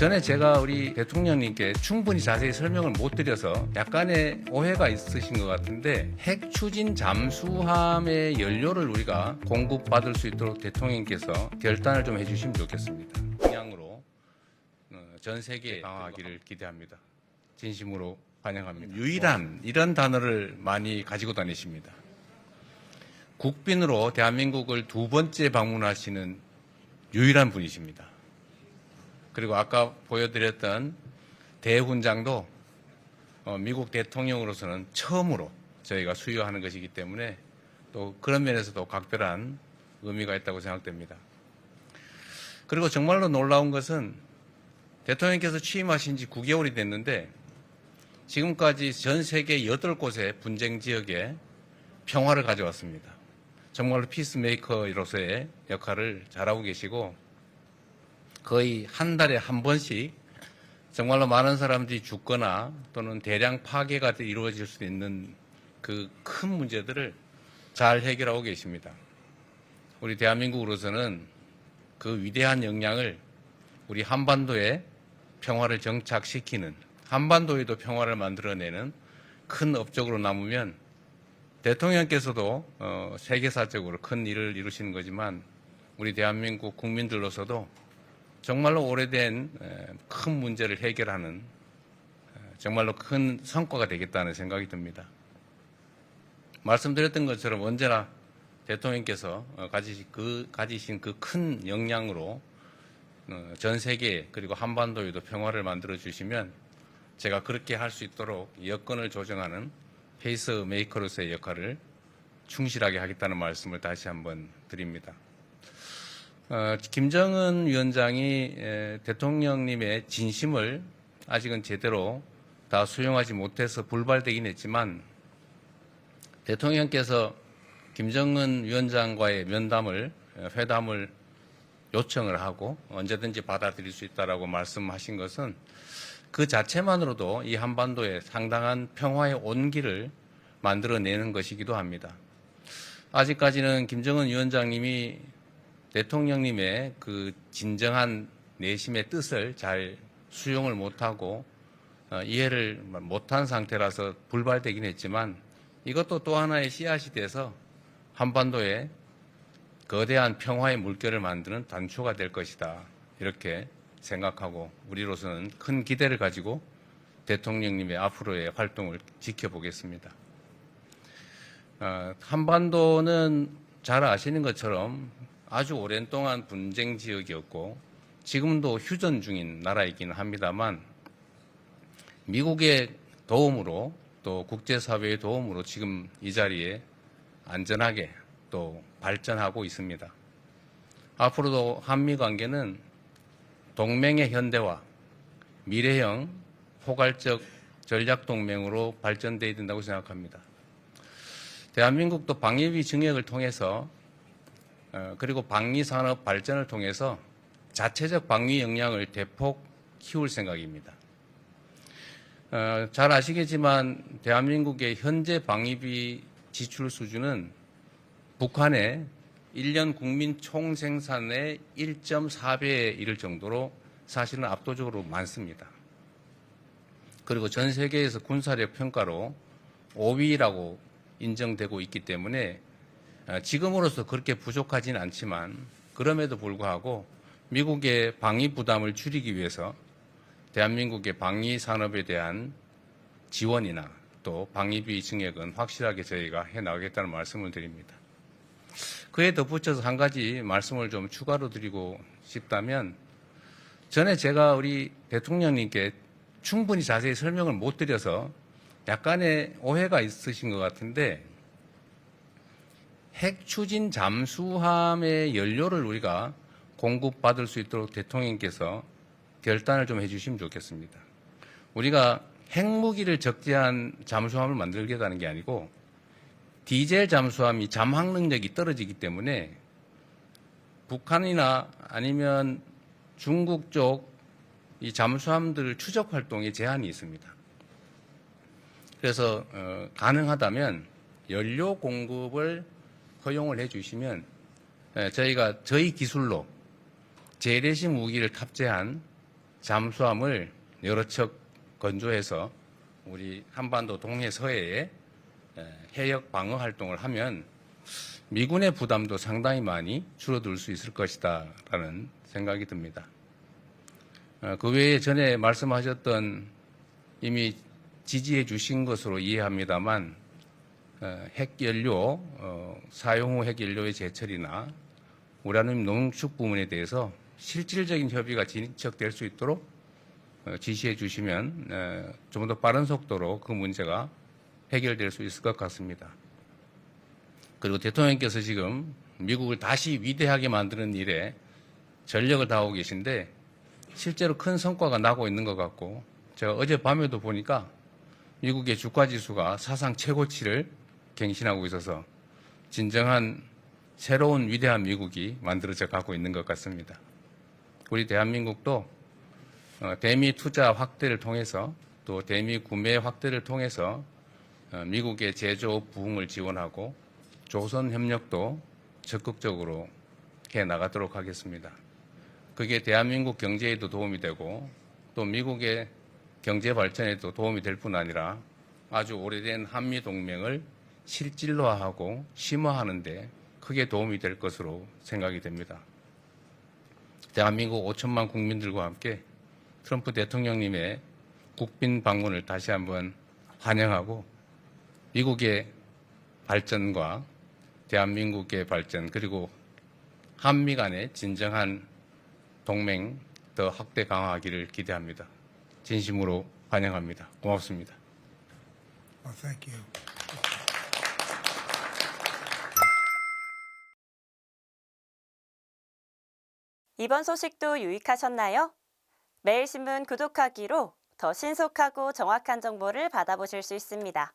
전에 제가 우리 대통령님께 충분히 자세히 설명을 못 드려서 약간의 오해가 있으신 것 같은데 핵 추진 잠수함의 연료를 우리가 공급받을 수 있도록 대통령께서 결단을 좀 해주시면 좋겠습니다. 동양으로 어, 전 세계에 강화하기를 기대합니다. 진심으로 환영합니다. 유일한 이런 단어를 많이 가지고 다니십니다. 국빈으로 대한민국을 두 번째 방문하시는 유일한 분이십니다. 그리고 아까 보여드렸던 대훈장도 어, 미국 대통령으로서는 처음으로 저희가 수여하는 것이기 때문에 또 그런 면에서도 각별한 의미가 있다고 생각됩니다. 그리고 정말로 놀라운 것은 대통령께서 취임하신 지 9개월이 됐는데 지금까지 전 세계 8곳의 분쟁 지역에 평화를 가져왔습니다. 정말로 피스메이커로서의 역할을 잘하고 계시고 거의 한 달에 한 번씩 정말로 많은 사람들이 죽거나 또는 대량 파괴가 이루어질 수 있는 그 큰 문제들을 잘 해결하고 계십니다. 우리 대한민국으로서는 그 위대한 역량을 우리 한반도에 평화를 정착시키는 한반도에도 평화를 만들어내는 큰 업적으로 남으면 대통령께서도 어, 세계사적으로 큰 일을 이루시는 거지만 우리 대한민국 국민들로서도 정말로 오래된 에, 큰 문제를 해결하는 에, 정말로 큰 성과가 되겠다는 생각이 듭니다. 말씀드렸던 것처럼 언제나 대통령께서 어, 가지신 그 가지신 그 큰 역량으로 어, 전 세계 그리고 한반도에도 평화를 만들어 주시면 제가 그렇게 할 수 있도록 여건을 조정하는 페이스 메이커로서의 역할을 충실하게 하겠다는 말씀을 다시 한번 드립니다. 어, 김정은 위원장이 에, 대통령님의 진심을 아직은 제대로 다 수용하지 못해서 불발되긴 했지만 대통령께서 김정은 위원장과의 면담을 에, 회담을 요청을 하고 언제든지 받아들일 수 있다라고 말씀하신 것은 그 자체만으로도 이 한반도에 상당한 평화의 온기를 만들어내는 것이기도 합니다. 아직까지는 김정은 위원장님이 대통령님의 그 진정한 내심의 뜻을 잘 수용을 못하고 어, 이해를 못한 상태라서 불발되긴 했지만 이것도 또 하나의 씨앗이 돼서 한반도에 거대한 평화의 물결을 만드는 단초가 될 것이다. 이렇게 생각하고 우리로서는 큰 기대를 가지고 대통령님의 앞으로의 활동을 지켜보겠습니다. 어, 한반도는 잘 아시는 것처럼 아주 오랜 동안 분쟁 지역이었고 지금도 휴전 중인 나라이기는 합니다만 미국의 도움으로 또 국제사회의 도움으로 지금 이 자리에 안전하게 또 발전하고 있습니다. 앞으로도 한미 관계는 동맹의 현대화, 미래형 포괄적 전략 동맹으로 발전돼야 된다고 생각합니다. 대한민국도 방위비 증액을 통해서 어, 그리고 방위 산업 발전을 통해서 자체적 방위 역량을 대폭 키울 생각입니다. 어, 잘 아시겠지만 대한민국의 현재 방위비 지출 수준은 북한의 1년 국민 총 생산의 1.4배에 이를 정도로 사실은 압도적으로 많습니다. 그리고 전 세계에서 군사력 평가로 5위라고 인정되고 있기 때문에 어, 지금으로서 그렇게 부족하지는 않지만 그럼에도 불구하고 미국의 방위 부담을 줄이기 위해서 대한민국의 방위 산업에 대한 지원이나 또 방위비 증액은 확실하게 저희가 해 나가겠다는 말씀을 드립니다. 그에 덧붙여서 한 가지 말씀을 좀 추가로 드리고 싶다면 전에 제가 우리 대통령님께 충분히 자세히 설명을 못 드려서 약간의 오해가 있으신 것 같은데 핵 추진 잠수함의 연료를 우리가 공급받을 수 있도록 대통령께서 결단을 좀 해주시면 좋겠습니다. 우리가 핵무기를 적재한 잠수함을 만들겠다는 게 아니고 디젤 잠수함이 잠항 능력이 떨어지기 때문에 북한이나 아니면 중국 쪽 이 잠수함들 추적 활동에 제한이 있습니다. 그래서 어, 가능하다면 연료 공급을 허용을 해주시면 에, 저희가 저희 기술로 재래식 무기를 탑재한 잠수함을 여러 척 건조해서 우리 한반도 동해 서해에 에, 해역 방어 활동을 하면 미군의 부담도 상당히 많이 줄어들 수 있을 것이다라는 생각이 듭니다. 어, 그 외에 전에 말씀하셨던 이미 지지해 주신 것으로 이해합니다만 어, 핵연료 어, 사용 후 핵연료의 제철이나 우라늄 농축 부문에 대해서 실질적인 협의가 진척될 수 있도록 어, 지시해 주시면 좀 더 빠른 속도로 그 문제가 해결될 수 있을 것 같습니다. 그리고 대통령께서 지금 미국을 다시 위대하게 만드는 일에 전력을 다하고 계신데 실제로 큰 성과가 나고 있는 것 같고 제가 어젯밤에도 보니까 미국의 주가 지수가 사상 최고치를 갱신하고 있어서 진정한 새로운 위대한 미국이 만들어져 가고 있는 것 같습니다. 우리 대한민국도 어, 대미 투자 확대를 통해서 또 대미 구매 확대를 통해서 어, 미국의 제조업 부흥을 지원하고 조선 협력도 적극적으로 해 나가도록 하겠습니다. 그게 대한민국 경제에도 도움이 되고 또 미국의 경제 발전에도 도움이 될 뿐 아니라 아주 오래된 한미 동맹을 실질화하고 심화하는데 크게 도움이 될 것으로 생각이 됩니다. 대한민국 5천만 국민들과 함께 트럼프 대통령님의 국빈 방문을 다시 한번 환영하고 미국의 발전과 대한민국의 발전 그리고 한미 간의 진정한 동맹 더 확대 강화하기를 기대합니다. 진심으로 환영합니다. 고맙습니다. Well, 이번 소식도 유익하셨나요? 매일신문 구독하기로 더 신속하고 정확한 정보를 받아보실 수 있습니다.